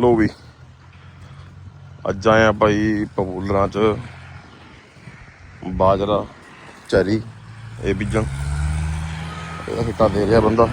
ਲੋ ਵੀ। ਅੱਜ ਆਏ ਆ ਭਾਈ ਪਪੂਲਰਾਂ ਚ। ਬਾਜਰਾ। ਚਰੀ। ਇਹ ਬੀਜਣ। ਇਹਦਾ ਹਿੱਟਾ ਦੇ ਰਿਹਾ ਬੰਦਾ।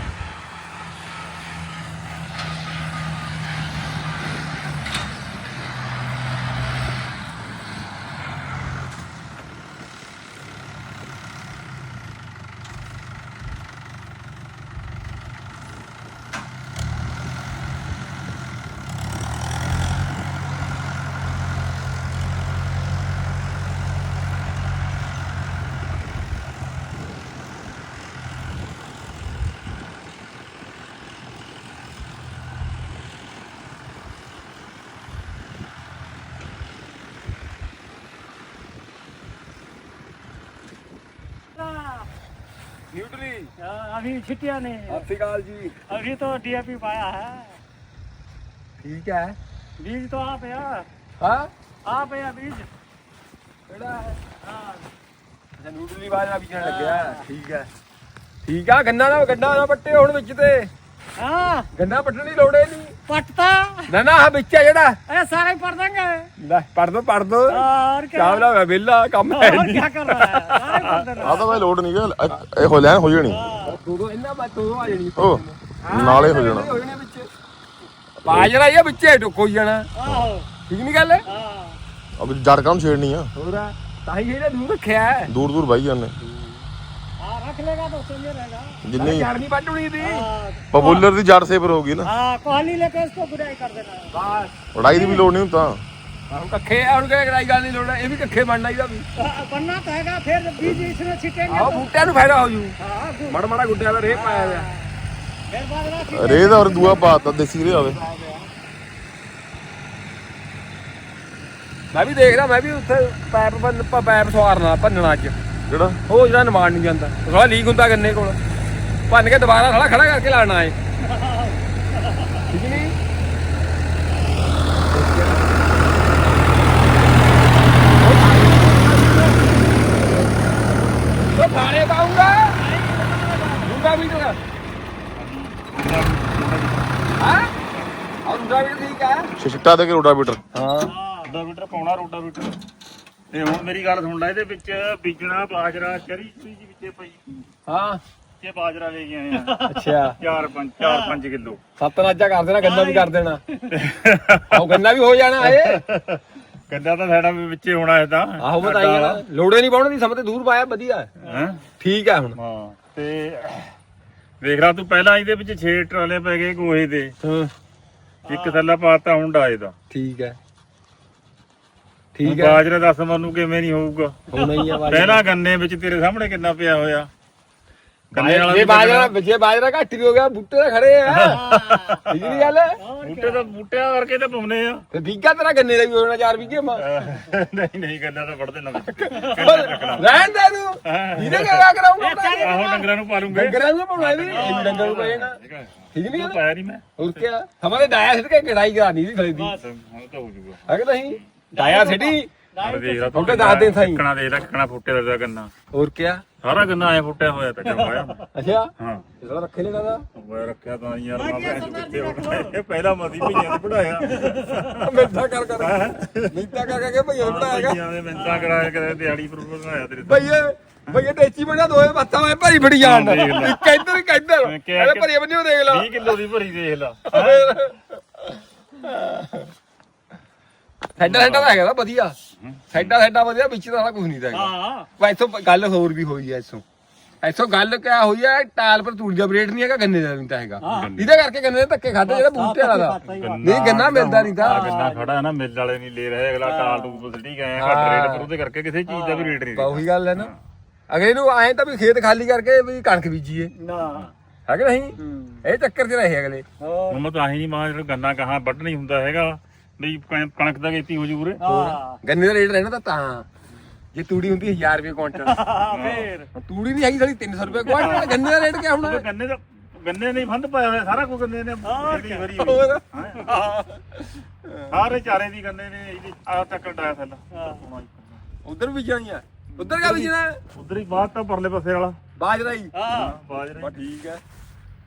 अभी छिटिया नहीं है अफ्रीकाल जी अभी तो डीएपी पाया है ठीक है बीज तो आप है हाँ आप है बीज ਕਿਹੜਾ ਹੈ हाँ ਅੱਛਾ ਨਿਊਟਰਲੀ ਬਾਜਰਾ ਬੀਜਣ ਲੱਗਿਆ ਠੀਕ ਹੈ ਠੀਕ ਆ ਗੰਨਾ ਦਾ ਗੰਨਾ ਨਾ ਪੱਟੇ ਹੁਣ ਵਿੱਚ ਤੇ हाँ ਗੰਨਾ ਪੱਟਣ ਦੀ ਲੋੜ ਹੀ ਨਹੀਂ पटता ਨਾ ਨਾ ਆ ਵਿੱਚ ਆ ਜਿਹੜਾ अरे सारे पढ़ देंगे ਲੈ ਪੜ ਦੋ ਪੜ ਦੋ और क्या ਚਾਵਲਾ ਮੈਂ ਵਿਹਲਾ ਕੰਮ ਹੈ और ਨਹੀਂ क्या कर रहा है सारे पढ़ देना ਆ ਤਾਂ ਭਾਈ ਲੋਡ ਨਹੀਂ ਗਾ ਇਹ ਹੋ ਲੈਣ ਹੋ ਜਾਣੀ ਦੋ ਦੋ ਇਹਨਾਂ ਮੈਂ ਦੋ ਦੋ ਆ ਜਣੀ ਉਹ ਨਾਲੇ ਹੋ ਜਾਣਾ ਹੋ ਜਾਣੇ ਵਿੱਚ ਬਾਜਰਾ ਇਹ ਵਿੱਚੇ ਟੁੱਕੋ ਜਾਣਾ आहो ਠੀਕ ਨਹੀਂ ਗੱਲ हाँ ਅਬ ਜੜ ਕੰਮ ਛੇੜਨੀ ਆ ਹੋਰ ਆ ਤਾਂ ਹੀ ਇਹਨੇ ਦੂਰ ਰੱਖਿਆ ਹੈ ਦੂਰ ਦੂਰ ਬਾਈ ਜਾਂਦੇ हाँ रख लेगा तो सही रहेगा ਜਿੰਨੀ ਜੜ ਨਹੀਂ ਵੱਢਣੀ ਦੀ हाँ ਪਪੂਲਰ ਦੀ ਜੜ ਸੇਵਰ ਹੋਗੀ ਨਾ हाँ कोहली लेके इसको गुडाई कर देना ਬਸ ਉਡਾਈ ਦੀ ਵੀ ਲੋੜ ਨਹੀਂ ਹੁੰਦਾ ਹੁਣ ਕੱਖੇ ਆ ਹੁਣ ਕਿਹੜਾ ਗੱਲ ਨਹੀਂ ਲੋੜ ਇਹ ਵੀ ਕੱਖੇ ਬਣਨਾ ਇਹਦਾ ਵੀ। ਬੰਨਾ ਤਾਂ ਹੈਗਾ ਫਿਰ ਬੀਜ ਇਸ ਨੂੰ ਛਿਟੇਗੇ ਆਹ ਬੂਟਿਆਂ ਨੂੰ ਫਾਇਦਾ ਹੋ ਜੂ। ਹਾਂ ਮੜ ਮੜਾ ਗੁੱਡਿਆਂ ਦਾ ਰੇਹ ਪਾਇਆ ਹੋਇਆ। ਫਿਰ ਬਾਅਦ ਨਾਲ ਰੇਹ ਦਾ ਔਰ ਦੂਆ ਪਾਤਾ ਦੇਸੀ ਰੇਹ ਆਵੇ। ਮੈਂ ਵੀ ਦੇਖਦਾ ਮੈਂ ਵੀ ਉੱਥੇ ਪੈਪ ਬੰਨ ਪੈਪ ਸਵਾਰਨਾ ਭੰਨਣਾ ਅੱਜ। ਜਿਹੜਾ ਉਹ ਜਿਹੜਾ ਨਿਮਾਣ ਨਹੀਂ ਜਾਂਦਾ। ਥੋੜਾ ਲੀਕ ਹੁੰਦਾ ਗੰਨੇ ਕੋਲ। ਭੰਨ ਕੇ ਦੁਬਾਰਾ ਥੋੜਾ ਖੜਾ ਕਰਕੇ ਲਾਣਾ ਏ। ਠੀਕ ਨਹੀਂ ਤੂੰ ਹਾਂ? ਹੈ ਛਿੱਟਾ ਦੇ ਕੇ ਰੋਟਾਵੀਟਰ। ਹਾਂ। ਰੋਟਾਵੀਟਰ ਪਾਉਣਾ ਰੋਟਾਵੀਟਰ। ਤੇ ਹੁਣ ਮੇਰੀ ਗੱਲ ਸੁਣ ਲੈ ਇਹਦੇ ਵਿੱਚ ਬੀਜਣਾ ਬਾਜਰਾ ਚਰੀ ਚੂਰੀ ਜੀ ਵਿੱਚੇ ਪਈ। ਹਾਂ। ਇਹ ਬਾਜਰਾ ਲੈ ਕੇ ਆਏ ਆ। ਅੱਛਾ। 4 5 4 5 ਕਿਲੋ। ਸੱਤ ਨਾਜਾ ਕਰ ਦੇਣਾ ਗੰਨਾ ਵੀ ਕਰ ਦੇਣਾ। ਆਹ ਗੰਨਾ ਵੀ ਹੋ ਜਾਣਾ ਏ ਕੰਡਾ ਤਾਂ ਸਾਡਾ ਵੀ ਵਿੱਚੇ ਹੋਣਾ ਇਹ ਤਾਂ ਆਹੋ ਬਤਾਈਏ ਨਾ ਲੋੜੇ ਨਹੀਂ ਪਾਉਣ ਦੀ ਸਮਝ ਤੇ ਦੂਰ ਪਾਇਆ ਵਧੀਆ। ਹਾਂ? ਠੀਕ ਹੈ ਹੁਣ। ਹਾਂ ਤੇ ਵੇਖ ਲਾ ਤੂੰ ਪਹਿਲਾਂ ਇਹਦੇ ਵਿੱਚ 6 ਟਰਾਲੇ ਪੈ ਗਏ ਗੋਹੇ ਦੇ। ਹਾਂ। ਇੱਕ ਥੱਲਾ ਪਾਤਾ ਹੁੰਡਾ ਇਹਦਾ। ਠੀਕ ਹੈ। ਠੀਕ ਹੈ। ਬਾਜਰਾ ਦੱਸ ਮੈਨੂੰ ਕਿਵੇਂ ਨਹੀਂ ਹੋਊਗਾ। ਹੋਣਾ ਹੀ ਆ ਪਹਿਲਾਂ ਗੰਨੇ ਵਿੱਚ ਤੇਰੇ ਸਾਹਮਣੇ ਕਿੰਨਾ ਪਿਆ ਹੋਇਆ? ਗੰਨੇ ਵਾਲਾ ਜੇ ਵੀ ਬਾਜਰਾ ਜੇ ਬਾਜਰਾ ਘੱਟ ਵੀ ਹੋ ਗਿਆ ਬੂਟੇ ਤਾਂ ਖੜੇ ਆ। ਨਹੀਂ ਗੱਲ? ਬੂਟੇ ਤਾਂ ਬੂਟਿਆਂ ਕਰਕੇ ਤਾਂ ਪਾਉਨੇ ਆ। ਤੇ ਵੀਗਾ ਤੇਰਾ ਗੰਨੇ ਦਾ ਵੀ ਹੋ ਜਾਣਾ ਚਾਰ ਵੀਗੇ ਮਾ। ਨਹੀਂ ਨਹੀਂ ਗੰਨਾ ਤਾਂ ਵੜਦੇ ਨਾ ਵਿੱਚ। ਰਹਿਣ ਦੇ ਤੂੰ। ਇਹਨੇ ਕਿਆ ਕਰਾਉਂਗਾ ਆਹੋ ਡੰਗਰਾਂ ਨੂੰ ਪਾ ਲੂੰਗੇ। ਡੰਗਰਾਂ ਨੂੰ ਪਾਉਣਾ ਇਹ ਵੀ ਡੰਗਰ ਨੂੰ ਪਏਗਾ ਠੀਕ ਨਹੀਂ ਗੱਲ? ਪਾਇਆ ਨਹੀਂ ਮੈਂ। ਹੋਰ ਕੀ ਹਮਾਰੇ ਡਾਇਆ ਸਿੱਟ ਕੇ ਕਢਾਈ ਕਰਾਣੀ ਸੀ ਖੜੀ ਦੀ ਹੁਣ ਤਾਂ ਹੋ ਜੂਗਾ ਹੈ ਕਿ ਨਹੀਂ ਡਾਇਆ ਸਿੱਟੀ। ਹੁਣ ਦੇਖ ਲਾ ਤੁਹਾਡੇ ਦੱਸ ਦੇ ਸਾਈਂ। ਕਿੱਕਣਾ ਦੇਖ ਲੈ ਕਿੱਕਣਾ ਫੁੱਟੇ ਦਾ ਗੰਨਾ। ਹੋਰ ਕੀ ਸਾਰਾ ਗੰਨਾ ਐ ਫੁੱਟਿਆ ਹੋਇਆ ਤਾਂ ਕਰਵਾਇਆ ਅੱਛਾ? ਹਾਂ। ਇਸ ਰੱਖੇ ਨੇ ਕਹਦਾ ਉਹ ਰੱਖਿਆ ਤਾਂ ਯਾਰ ਮੈਂ ਭੈਣ ਚੋਦ ਕਿੱਥੇ ਹੋ ਗਿਆ ਇਹ ਪਹਿਲਾਂ ਮਦੀ ਭਈਆਂ ਨੇ ਪੜਾਇਆ ਮਿੰਤਾ ਕਰ ਕਰ। ਮਿੰਤਾ ਕਰ ਕਰਕੇ ਭਈਆ ਬਣਾਏਗਾ ਭਈਆਂ ਦੇ ਮਿੰਤਾ ਕਰਾਇਆ ਕਰੇ ਦਿਹਾੜੀ ਪਰ ਬਣਾਇਆ ਤੇਰੇ ਤੋਂ। ਭਈਏ ਭਈਏ ਟੇਚੀ ਬਣਾ ਦੋਏ ਬੱਤਾਂ ਮੈਂ ਭਰੀ ਫੜੀ ਜਾਣ ਹਾਂ, ਦੇਖ ਲੈ। ਇੱਕ ਇੱਧਰ ਇੱਕ ਇੱਧਰ। ਮੈਂ ਕਿਹਾ ਇਹਦੇ ਕਿ- ਭਰੀ ਬੰਨਿਓ ਦੇਖ ਲਾ। 20 ਕਿਲੋ ਦੀ ਭਰੀ ਦੇਖ ਲਾ। ਸਾਡਾ ਸਾਡਾ ਤਾਂ ਹੈਗਾ ਤਾਂ ਵਧੀਆ। ਸਾਡਾ ਸਾਡਾ ਵਧੀਆ ਵਿੱਚ ਤਾਂ ਸਾਰਾ ਕੁਝ ਨਹੀਂ ਤਾਂ ਹੈਗਾ। ਹਾਂ। ਵਾ ਇੱਥੋਂ ਗੱਲ ਹੋਰ ਵੀ ਹੋਈ ਐ ਇੱਥੋਂ। ਇੱਥੋਂ ਗੱਲ ਕਿਆ ਹੋਈ ਐ ਟਾਲ ਪਰ ਤੂੜੀ ਦਾ ਰੇਟ ਨਹੀਂ ਹੈਗਾ ਗੰਨੇ ਦਾ ਨਹੀਂ ਤਾਂ ਹੈਗਾ। ਇਹਦੇ ਕਰਕੇ ਗੰਨੇ ਦੇ ਧੱਕੇ ਖਾਦੇ ਜਿਹੜਾ ਬੂਟੇ ਵਾਲਾ ਦਾ। ਨਹੀਂ ਗੰਨਾ ਮਿਲਦਾ ਨਹੀਂ ਤਾਂ। ਗੰਨਾ ਖੜਾ ਹੈ ਨਾ ਮਿਲ ਵਾਲੇ ਨਹੀਂ ਲੈ ਰਹੇ ਅਗਲਾ ਟਾਲ ਟੂਲ ਸਿੱਟੀ ਗਏ ਘੱਟ ਰੇਟ ਪਰ ਉਹਦੇ ਕਰਕੇ ਕਿਸੇ ਚੀਜ਼ ਦਾ ਵੀ ਰੇਟ ਨਹੀਂ ਬਾ ਉਹੀ ਗੱਲ ਹੈ ਨਾ। ਅਗਲੇ ਨੂੰ ਆਏ ਤਾਂ ਵੀ ਖੇਤ ਖਾਲੀ ਕਰਕੇ ਵੀ ਕਣਕ ਬੀਜੀਏ। ਨਾ। ਹੈ ਕਿ ਨਹੀਂ? ਇਹ ਚੱਕਰ 'ਚ ਰਹੇ ਅਗਲੇ। ਹੁਣ ਮੈਂ ਤਾਂ ਆਹੀ ਨਹੀਂ ਮਾਂ ਜਿਹੜਾ ਗੰਨਾ ਕਹਾਂ ਵੱਢ ਨਹੀਂ ਹੁੰਦਾ ਹੈਗਾ। ਵੀ ਕਣ- ਕਣਕ ਦਾ ਕੀਤੀ ਹੋ। ਜੂ ਉਰੇ ਗੰਨੇ ਦਾ ਰੇਟ ਰਹਿਣਾ ਤਾਂ ਤਾਂ ਜੇ ਤੂੜੀ ਹੁੰਦੀ 1000 ਰੁਪਏ ਕੁਇੰਟਲ। ਫੇਰ। ਤੂੜੀ ਨਹੀਂ ਹੈਗੀ ਸਾਡੀ 300 ਰੁਪਏ ਕੁਇੰਟਲ ਗੰਨੇ ਦਾ ਰੇਟ ਕਿਆ ਹੋਣਾ? ਗੰਨੇ ਦਾ ਗੰਨੇ ਨੇ ਫੰਦ ਪਾਇਆ ਹੋਇਆ ਸਾਰਾ ਕੁਝ ਗੰਨੇ ਨੇ ਜਿਹੜੀ ਵਰੀ ਹੋਈ। ਹੋਰ? ਸਾਰੇ ਚਾਰੇ ਦੀ ਗੰਨੇ ਨੇ ਇਹਦੀ ਆ ਤੱਕ ਡਾਇਆ ਥੱਲਾ। ਉਧਰ ਵੀ ਜਾਣੀਆਂ ਉਧਰ ਕਾ ਬੀਜਣਾ ਉਧਰ ਹੀ ਬਾਅਦ ਤਾਂ ਪਰਲੇ ਪਾਸੇ ਵਾਲਾ। ਬਾਜਰਾ ਹੀ। ਹਾਂ। ਬਾਜਰੇ ਬਾ ਠੀਕ ਹੈ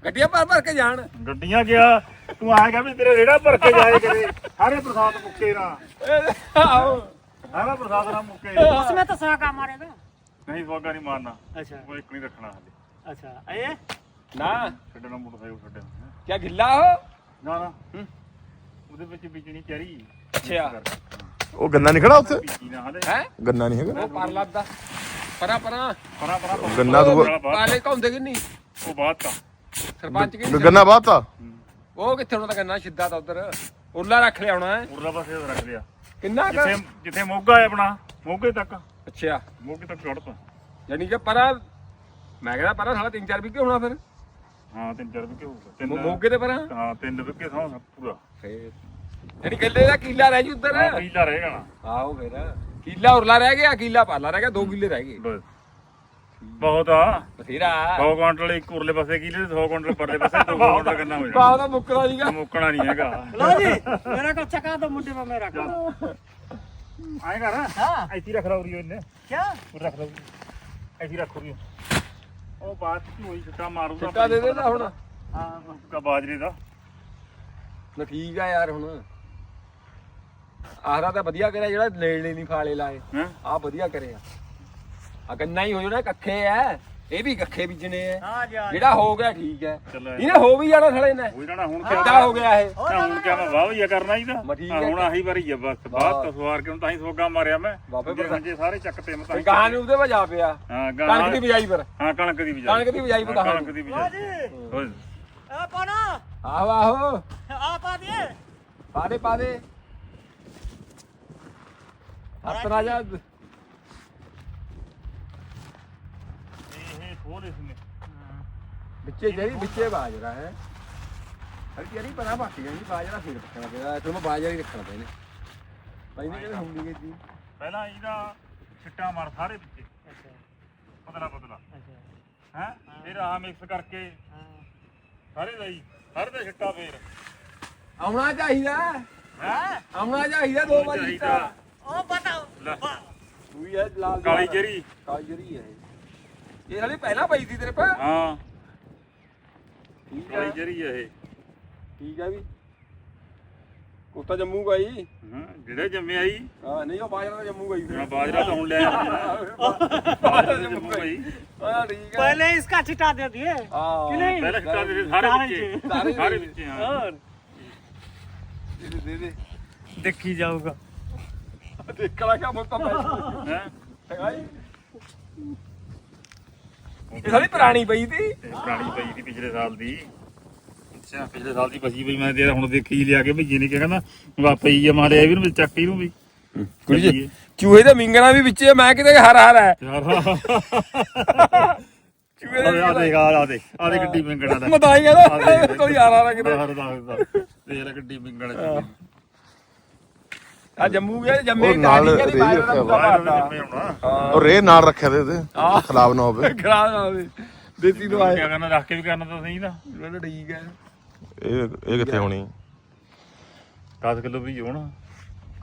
ਗੱਡੀਆਂ ਭਰ ਭਰ ਕੇ ਜਾਣ। ਗੱਡੀਆਂ ਗਿਆ। ਤੂੰ ਆਏਗਾ ਵੀ ਤੇਰੇ ਰੇੜਾ ਭਰ ਕੇ ਜਾਏ ਕਰੇ ਸਾਰੇ ਪ੍ਰਸਾਦ ਮੁੱਕੇ ਨਾ। ਆਓ ਸਾਰਾ ਪ੍ਰਸਾਦ ਨਾ ਮੁੱਕੇ। ਉਸਮੇ ਤਾਂ ਸਾਕਾ ਮਾਰੇਗਾ ਨਹੀਂ ਸਵਾਗਾ ਨਹੀਂ ਮਾਰਨਾ। ਅੱਛਾ। ਉਹ ਇੱਕ ਨਹੀਂ ਰੱਖਣਾ ਹਲੇ ਅੱਛਾ। ਇਹ? ਨਾ। ਛੱਡਣਾ ਮੋਟਰਸਾਈਕਲ ਛੱਡਣਾ ਕਿਆ ਗਿੱਲਾ ਹੋ ਨਾ ਨਾ। ਹੂੰ। ਉਹਦੇ ਵਿੱਚ ਬੀਜਣੀ ਚੈਰੀ। ਅੱਛਾ। ਉਹ ਗੰਨਾ ਨਹੀਂ ਖੜਾ ਉੱਥੇ? ਹੈ? ਗੰਨਾ ਨਹੀਂ ਹੈਗਾ। ਪਰ ਲੱਦਾ। ਪਰਾਂ ਪਰਾਂ। ਪਰਾਂ ਪਰਾਂ। ਗੰਨਾ ਤੂੰ ਬਾਅਦ- ਪਾਲੇ ਘੌਂਦੇ ਕਿ ਨਹੀਂ? ਉਹ ਬਾਤ ਤਾਂ ਸਰਪੰਚ ਕਿ ਗੰਨਾ ਬਾਤ ਆ? ਉਹ ਕਿੱਥੇ ਹੋਣਾ ਤਾਂ ਗੰਨਾ ਸਿੱਧਾ ਤਾਂ ਉਧਰ। ਉਰਲਾ ਰੱਖ ਲਿਆ ਹੋਣਾ ਹੈ। ਉਰਲਾ ਪਾਸੇ ਰੱਖ ਲਿਆ। ਕਿੰਨਾ ਕੁ? ਜਿੱਥੇ ਜਿੱਥੇ ਮੋਗਾ ਹੈ ਆਪਣਾ ਮੋਗੇ ਤੱਕ। ਅੱਛਾ। ਮੋਗੇ ਤੱਕ ਚੜ ਪਾ ਯਾਨੀ ਕਿ ਪਰਾਂ ਮੈਂ ਕਹਿੰਦਾ ਪਰਾਂ ਸਾਲਾ 3-4 ਵਿਕੇ ਹੋਣਾ ਫਿਰ। ਹਾਂ ਤਿੰਨ ਚਾਰ ਵਿਕੇ ਹੋਊਗਾ। ਤਿੰਨ ਮੋਗੇ ਤੇ ਪਰਾਂ? ਹਾਂ ਤਿੰਨ ਵਿਕੇ ਸੌ ਪੂਰਾ। ਫੇਰ। ਯਾਨੀ ਗੱਲੇ ਦਾ ਕੀਲਾ ਰਹਿ ਜੂ ਉਧਰ। ਪੀਲਾ ਰਹੇਗਾ ਨਾ ਆਹੋ ਫਿਰ। ਕੀਲਾ ਉਰਲਾ ਰਹਿ ਗਿਆ ਕੀਲਾ ਪਾਲਾ ਰਹਿ ਗਿਆ ਦੋ ਕਿੱਲੇ ਰਹਿ ਗਏ। ਬਸ। ਬਹੁਤ ਆ। ਬਥੇਰਾ। ਸੌ ਕੁਇੰਟਲ ਇੱਕ ਉਰਲੇ ਪਾਸੇ ਕੀਲੇ ਤੇ 100 ਕੁਇੰਟਲ ਪਰਲੇ ਪਾਸੇ 2 ਕੁਇੰਟਲ ਕਰਨਾ ਹੋ ਜਾਣਾ। ਬਾਹਦਾ ਮੁੱਕਦਾ ਜੀਗਾ ਮੁੱਕਣਾ ਨਹੀਂ ਹੈਗਾ। ਲਓ ਜੀ ਮੇਰਾ ਕੋ ਚੱਕਾ ਦੋ ਮੁੰਡੇ ਮੇਰਾ ਕੋ ਆਏ ਕਰ। ਹਾਂ। ਐਸੀ ਰੱਖ ਰਹਾ ਇਹਨੇ ਕੀ ਰੱਖ ਰਹਾ ਐਸੀ ਰੱਖ ਰਹੀ ਉਹ ਬਾਤ ਨੂੰ ਹੀ ਛੱਟਾ ਮਾਰੂਗਾ ਛੱਟਾ ਦੇ ਦੇ ਨਾ ਹੁਣ। ਹਾਂ ਕਾ ਬਾਜਰੇ ਦਾ। ਨਾ ਠੀਕ ਆ ਯਾਰ ਹੁਣ। ਆਹਰਾ ਤਾਂ ਵਧੀਆ ਕਰਿਆ ਜਿਹੜਾ ਲੇੜ ਨਹੀਂ ਫਾਲੇ ਲਾਏ। ਆਹ ਵਧੀਆ ਕਰਿਆ। ਆ ਗੰਨਾ ਹੀ ਹੋ ਜਾਣਾ ਕੱਖੇ ਐ ਇਹ ਵੀ ਕੱਖੇ ਬੀਜਣੇ ਐ ਜਿਹੜਾ ਹੋ ਗਿਆ ਠੀਕ ਐ। ਇਹਨੇ ਹੋ ਵੀ ਜਾਣਾ ਸੜੇ ਨੇ। ਉਹ ਜਾਣਾ ਹੁਣ ਕਿਆ ਹੋ ਗਿਆ ਇਹ? ਹੁਣ ਕਿਆ ਮੈਂ ਵਾਹ ਵਧੀਆ ਕਰਨਾ ਹੀ ਤਾਂ। ਹੁਣ ਆਹੀ ਵਾਰੀ ਆ ਬਸ। ਬਾਅਦ ਤੋਂ ਸਵਾਰ ਕੇ ਤਾਂ ਹੀ ਸੋਗਾ ਮਾਰਿਆ ਮੈਂ। ਬਾਬੇ ਜੇ ਬੰਦੇ ਸਾਰੇ ਚੱਕ ਤੇ ਮੈਂ ਤਾਂ ਨੂੰ ਉਹਦੇ ਵਜਾ ਪਿਆ। ਹਾਂ ਕਣਕ ਦੀ ਬਿਜਾਈ ਪਰ ਹਾਂ ਕਣਕ ਦੀ ਬਿਜਾਈ। ਕਣਕ ਦੀ ਬਿਜਾਈ ਪਤਾ ਕਣਕ ਦੀ ਬਿਜਾਈ। ਹੋਏ। ਆ ਪਾਣਾ ਆਹੋ ਆਹੋ। ਆ ਪਾ ਦੇ। ਪਾਦੇ ਪਾਦੇ ਹੱਥ ਰਾਜਾ ਜਾ ਇਹ ਖੋਲ ਇਸਨੇ ਵਿੱਚੇ ਜਿਹੜੀ ਵਿੱਚੇ ਬਾਜਰਾ ਹੈ ਹਰ ਜਿਹੜੀ ਪਤਾ ਬਾਕੀ ਨਹੀਂ ਬਾਜਰਾ ਫੇਰ ਰੱਖਣਾ ਪਿਆ ਫਿਰ ਮੈਂ ਬਾਜਰਾ ਹੀ ਰੱਖਣਾ ਪੈਨੇ ਭਾਈ ਨੇ ਕਿਹਨੇ ਹੁੰਦੀ ਗਈ ਸੀ ਪਹਿਲਾਂ ਇਹਦਾ ਛਿੱਟਾ ਮਾਰ ਸਾਰੇ ਵਿੱਚ अच्छा ਪਤਲਾ ਪਤਲਾ अच्छा ਹੈ ਫਿਰ ਆਹ ਮਿਕਸ ਕਰਕੇ हाँ ਸਾਰੇ ਲਈ ਸਾਰੇ ਦਾ ਛਿੱਟਾ ਫੇਰ ਆਉਣਾ ਚਾਹੀਦਾ ਹੈ ਆਉਣਾ ਚਾਹੀਦਾ ਦੋ ਵਾਰੀ ਚਾਹੀਦਾ। ओ बताओ ਲੈ ਤੂੰ ਇਹ ਲਾਲ ਕਾਲੀ ਜਰੀ ਕਾਲੀ ਜਰੀ ਹੈ ਇਹ ਪਹਿਲਾਂ ਪਈ ਸੀ ਤੇਰੇ ਪਾ ਹਾਂ। ਠੀਕ ਆ। ਟ੍ਰੇਜਰ ਹੀ ਇਹ। ਠੀਕ ਆ ਵੀ। ਕੋਤਾ ਜੰਮੂ ਗਈ ਹਾਂ ਜਿਹੜਾ ਜੰਮਿਆ ਹੀ ਹਾਂ ਨਹੀਂ ਉਹ ਬਾਜਰਾ ਤਾਂ ਜੰਮੂ ਗਈ ਹਾਂ ਬਾਜਰਾ ਤਾਂ ਲੈ ਆਇਆ। ਬਾਜਰਾ ਜੰਮੂ ਗਈ ਹਾਂ ਠੀਕ ਆ। ਪਹਿਲੇ ਇਸ ਕਾ ਛਟਾ ਦੇ ਦਿਏ ਹਾਂ। ਪਹਿਲੇ ਛਟਾ ਦੇ ਸਾਰੇ ਵਿੱਚ। ਸਾਰੇ ਵਿੱਚ। ਹਾਂ। ਦੇ ਦੇ ਦੇ ਦੇਖੀ ਜਾਊਗਾ। ਦੇਖਣਾ ਕਿਆ ਮੁੱਤਾ ਪੈ ਹੈ? ਹੈਗਾ ਇਹ ਸਾਰੀ ਪੁਰਾਣੀ ਪਈ ਤੀ ਪੁਰਾਣੀ ਪਈ ਸੀ ਪਿਛਲੇ ਸਾਲ ਦੀ। ਅੱਛਾ ਪਿਛਲੇ ਸਾਲ ਦੀ ਪਈ। ਮੈਂ ਤੇ ਹੁਣ ਦੇਖੀ ਲਿਆ ਕੇ ਭਈਏ ਨੇ ਕਿਹਾ ਕਹਿੰਦਾ ਵਾ ਪਈ ਆ ਮਾਰਿਆ ਵੀ ਨੂੰ ਚੱਕ ਇਹਨੂੰ ਵੀ। ਕੁੜੀ ਜੀ ਚੂਹੇ ਦੇ ਮਿੰਗਣਾ ਵੀ ਵਿੱਚੇ ਮੈਂ ਕਿਤੇ ਹਰ ਹਰ ਹੈ ਆ ਦੇ ਦੇਖ ਆ ਦੇ ਆ ਦੇ ਗੱਡੀ ਮਿੰਗਣਾ ਦਾ। ਮਤਾਈ ਆ ਕਹਿੰਦਾ ਦੇਖ, ਕੋਈ ਯਾਰ ਆ ਕਿਤੇ। ਹਰ ਦਾ ਦੇ ਲੈ ਗੱਡੀ ਮਿੰਗਣਾ ਆ ਜੰਮੂ ਗਿਆ ਜੰਮੇ ਉਹ ਨਾਲ ਗਾੜੀ ਕਹਿੰਦੀ ਰੇਹ ਬਾਜਰਾ ਦਾ ਰੱਖਿਆ ਮੁੱਦਾ ਬਾਹਰ ਪਾਤਾ ਜੰਮੇ ਹੋਣਾ। ਉਹ ਰੇ ਨਾਲ ਰੱਖਿਆ ਦੇ ਤੇ ਆਹ। ਖਰਾਬ ਨਾ ਹੋਵੇ। ਖਰਾਬ ਨਾ ਹੋਵੇ। ਦੇਸੀ ਦਵਾਈ ਕਿਆ ਕਰਨਾ ਰੱਖ ਕੇ ਵੀ ਕਰਨਾ ਤਾਂ ਸਹੀ ਨਾ। ਚਲੋ ਠੀਕ ਹੈ ਇਹ ਇਹ ਕਿੱਥੇ ਹੋਣੀ? 10 ਕਿਲੋ ਵੀ ਹੋਣਾ।